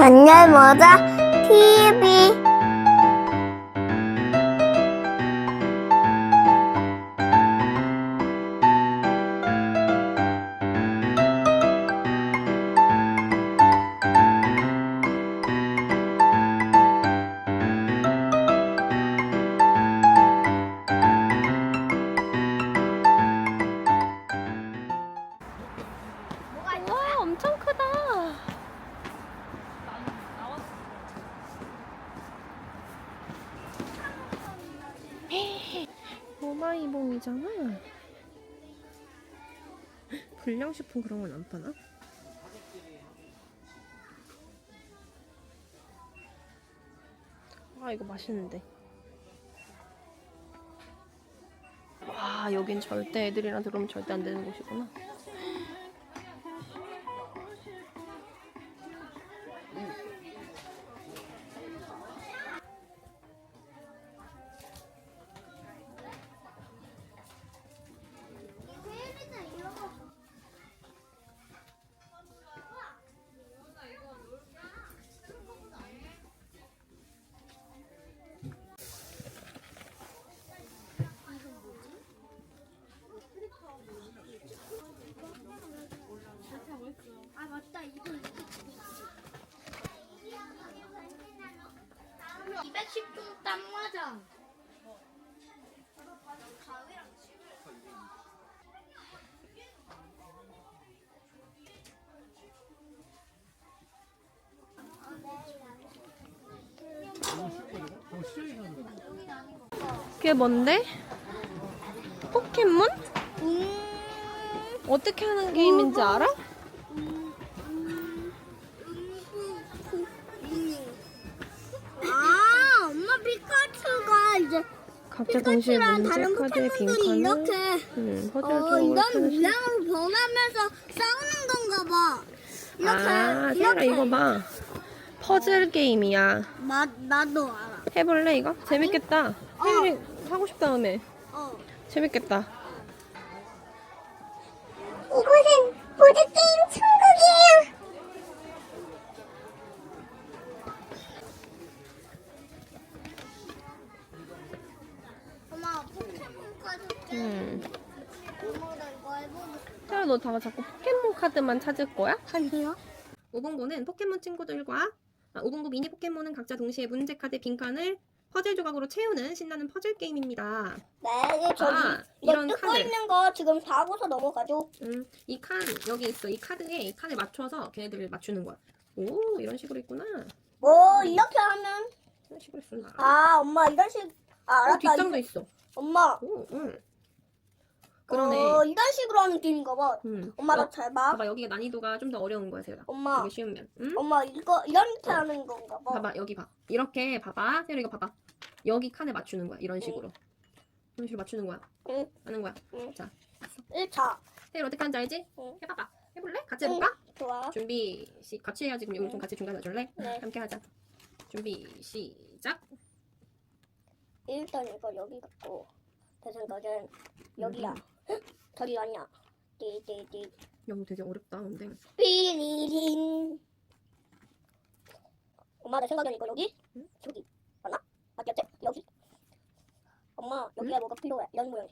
전열 모자 TV 불량식품 그런 건 안 파나? 아 이거 맛있는데. 와 여긴 절대 애들이랑 들어오면 절대 안 되는 곳이구나. 그게 뭔데? 포켓몬? 음, 어떻게 하는 게임인지 알아? 아 엄마 피카츄가 이제 각자 동시에 피카츄랑 문제 다른 카드의 포켓몬들이 빈칸을 이렇게 음, 어 이런 찾으시 모양으로 변하면서 싸우는 건가 봐 이렇게 아, 이렇게 이거 봐. 퍼즐 게임이야. 마, 나도 알아 해볼래 이거? 재밌겠다. 세율이 하고 싶다음에 어 재밌겠다. 이곳은 보드게임 천국이에요 엄마 포켓몬 카드 음. 이거 해보고 세라 너다 자꾸 포켓몬 카드만 찾을 거야? 아니요? 오봉고는 포켓몬 친구들과 아, 오봉고 미니 포켓몬은 각자 동시에 문제 카드 빈칸을 퍼즐 조각으로 채우는 신나는 퍼즐 게임입니다. 네 저기 아, 이거 이런 뜯고 카드. 있는 거 지금 다 하고서 넘어가죠 음, 이 칸 여기 있어. 이 카드에 이 칸을 맞춰서 걔네들을 맞추는 거야. 오, 이런 식으로 있구나. 뭐 이렇게 하면 이런 식으로 있구나. 아 엄마 이런 식 아, 어, 알았다 뒷장도 있어. 엄마 오, 응. 그러네. 어, 이런 식으로 하는 게임인가 봐. 음. 엄마 어, 나잘 봐. 봐봐 여기가 난이도가 좀 더 어려운 거야 세율아. 엄마. 되게 쉬우면. 응? 엄마 이거 이렇게 어. 하는 건가 봐. 봐봐 여기 봐. 이렇게 봐봐. 세율아 이거 봐봐. 여기 칸에 맞추는 거야 이런 식으로. 이런 식으로 맞추는 거야. 응. 하는 거야. 1차 세율 어떻게 하는지 알지? 응. 해봐봐. 해볼래? 같이 해볼까? 좋아. 준비 시 같이 해야지. 그럼 여기 좀 같이 중간에 놔줄래? 네. 함께 하자. 준비 시작. 일단 이거 여기 갖고 제 생각엔 여기야. 헉, 저기 아니야. 띠띠띠. 야 이거 되게 어렵다 근데. 삐리린. 엄마 내 생각엔 이거 여기? 응? 저기 맞나? 맞겠지? 여기? 엄마 여기에 뭐가 필요해? 이런 모양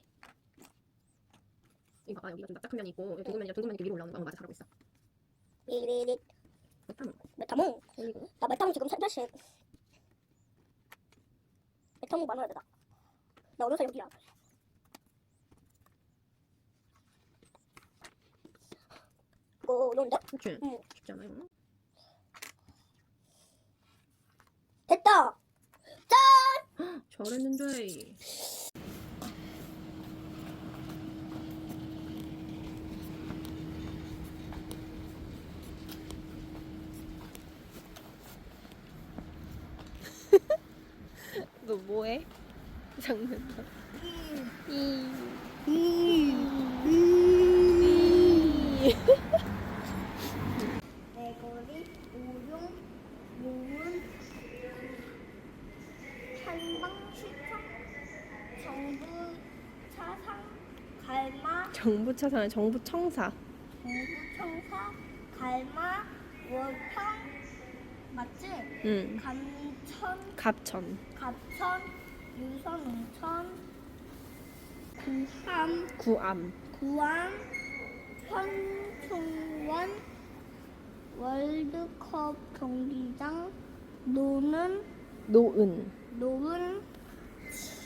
이거 봐봐 여기가 좀 납작한 면이 있고 여기 둥근 면이 둥근 면이 이렇게 위로 올라오는 거 어, 맞아 잘하고 있어. 삐리린. 메타몬 메타몽 그리고. 나 메타몽 지금 살짝씩. 메타몽 많아야 되다 나 어느새 여기야 이거? 그치? 응. 쉽지 않아요? 됐다 잘했는데 너 뭐해? 장난감 이 대거리, 오룡, 모은, 정부, 차상, 갈마, 정부 차상 정부 청사 정부 청사, 갈마, 월평, 맞지? 응. 감천, 갑천. 갑천, 유선, 웅천, 구함, 구암. 구암, 현충원, 월드컵 경기장, 노는, 노은. 노은,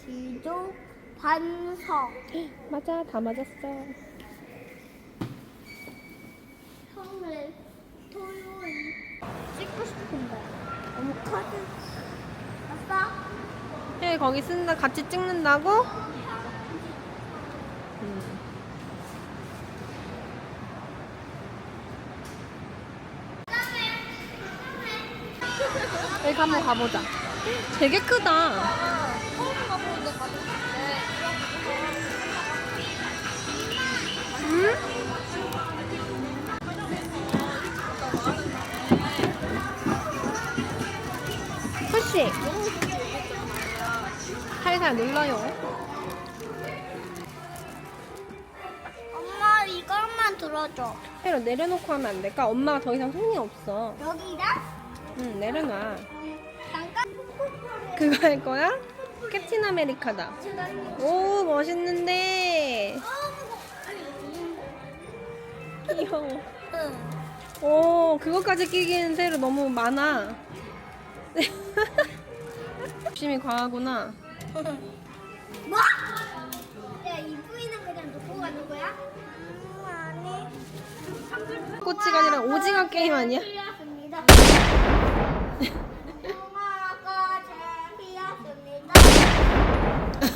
지도, 반석. 맞아, 다 맞았어. 평일, 토요일. 찍고 싶은데. 너무 카드. 아싸. 해 거기 쓴다 같이 찍는다고? 음. 여기 한번 가보자. 되게 크다. 푸시. 살살 눌러요. 엄마 이것만 들어줘. 해로 내려놓고 하면 안 될까? 엄마가 더 이상 손이 없어. 여기다? 응, 내려놔. 잠깐. 그거 할 거야? 캡틴 아메리카다. 오, 멋있는데. 귀여워. 응. 오, 그거까지 끼기는 새로 너무 많아. 욕심이 과하구나. 뭐? 야, 이 부위는 그냥 놓고 가는 거야? 음, 아니. 꼬치가 아니라 오징어 게임 아니야?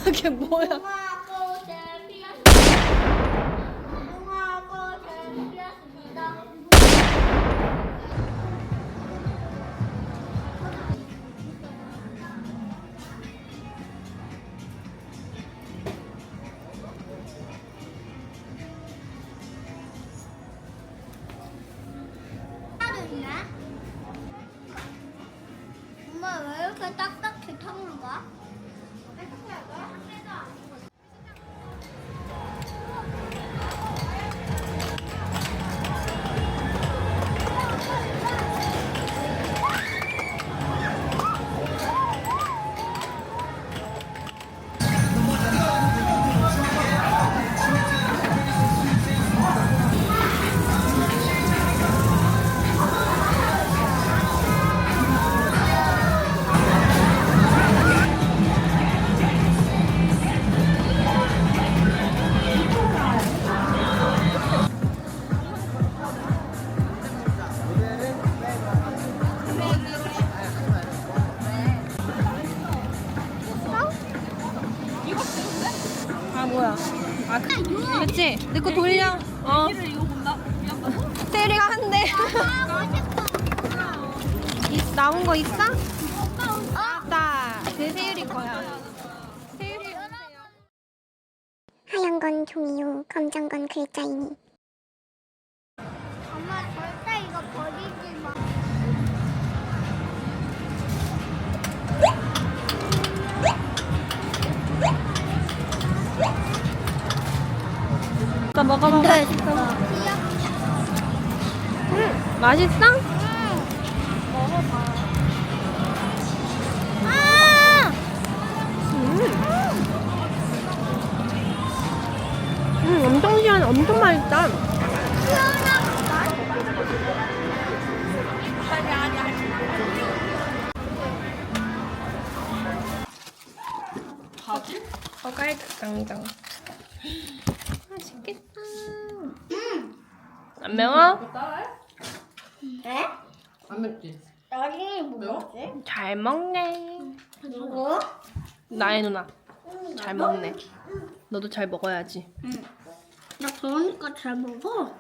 그게 뭐야? 이- 나온 거 있어? 없다. 제 세율이 거야. 세율이 하얀 건 종이요, 검정 건 글자이니. 엄마 절대 이거 버리지 마. 나 먹어봐. 귀엽다. 응, 맛있어? 맛있다. 버갈 닭강정. 맛있겠다. 안 매워? 네? 안 맵지? 나중에 뭐 먹지? 잘 먹네. 누구? 나의 누나. 잘 먹네. 너도 잘 먹어야지. 나 그러니까 잘 먹어.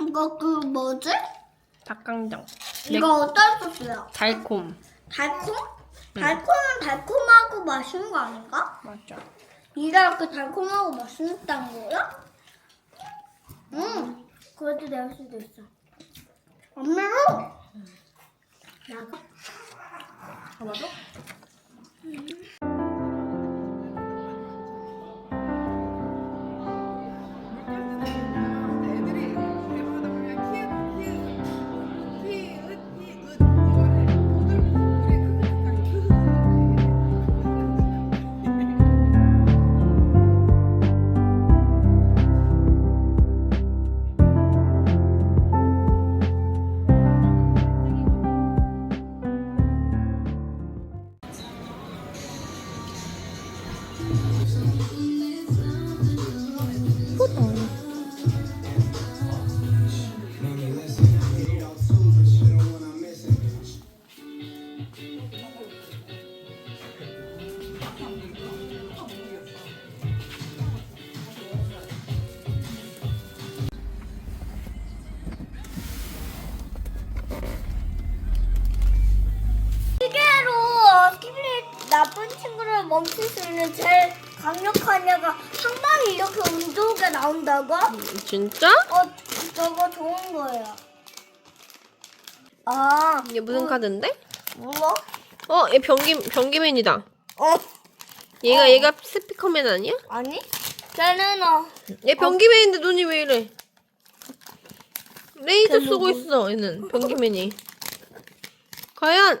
이거 그 뭐지? 닭강정. 이거 어떤 소스야? 달콤. 달콤? 달콤은 달콤하고 맛있는 거 아닌가? 맞죠. 이렇게 달콤하고 맛있다는 거야? 응. 그것도 내할 수도 있어. 안 매워. 나가. 잡아줘? 애 애가 한 방에 이렇게 운동가 나온다고? 진짜? 어, 저거 좋은 거예요. 아, 이게 무슨 카드인데? 몰라? 어, 얘 변기 변기맨이다. 어, 얘가 얘가 스피커맨 아니야? 아니? 걔는 어, 얘 변기맨인데 눈이 왜 이래? 레이저 걔 쓰고? 있어. 얘는 변기맨이. 과연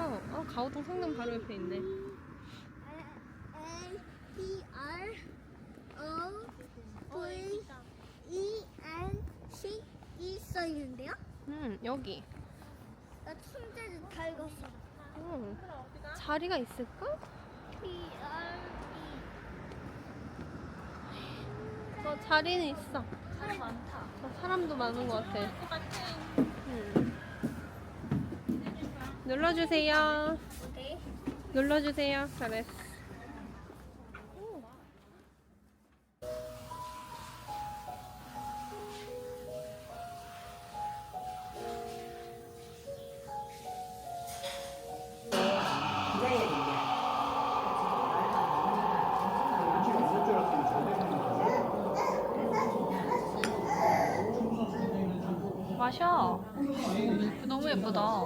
어, 어, 가오동 성당 바로 옆에 있네. A P R O V E N C E 써 있는데요? 음, 여기. 나 천재를 다 읽었어. 음, 자리가 있을까? P R 어, 자리는 있어. 사람 많다. 어, 사람도 많은 것 같아. 음. 눌러주세요. 어디? 눌러주세요. 잘했어. 마셔. 너무 예쁘다.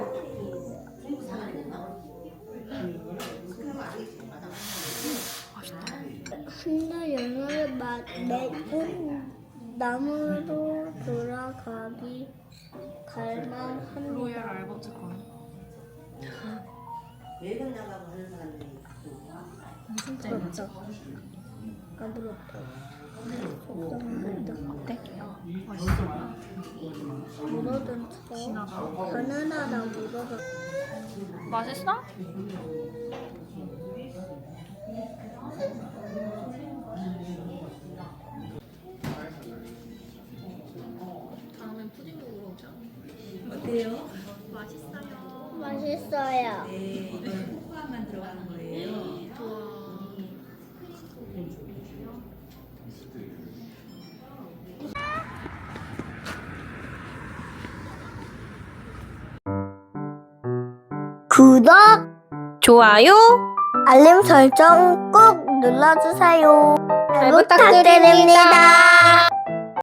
나무로 돌아가기 갈만합니다. 로얄 알버트 건. 외국 나가고 하는 사람들이 부럽죠. 안 부럽다. 어때? 물어든 저 바나나랑 물어든 맛있어? 맛있어요. 네, 이건 코코아만 들어가는 거예요. 구독, 좋아요. 알림 설정 꼭 눌러주세요. 잘 부탁드립니다.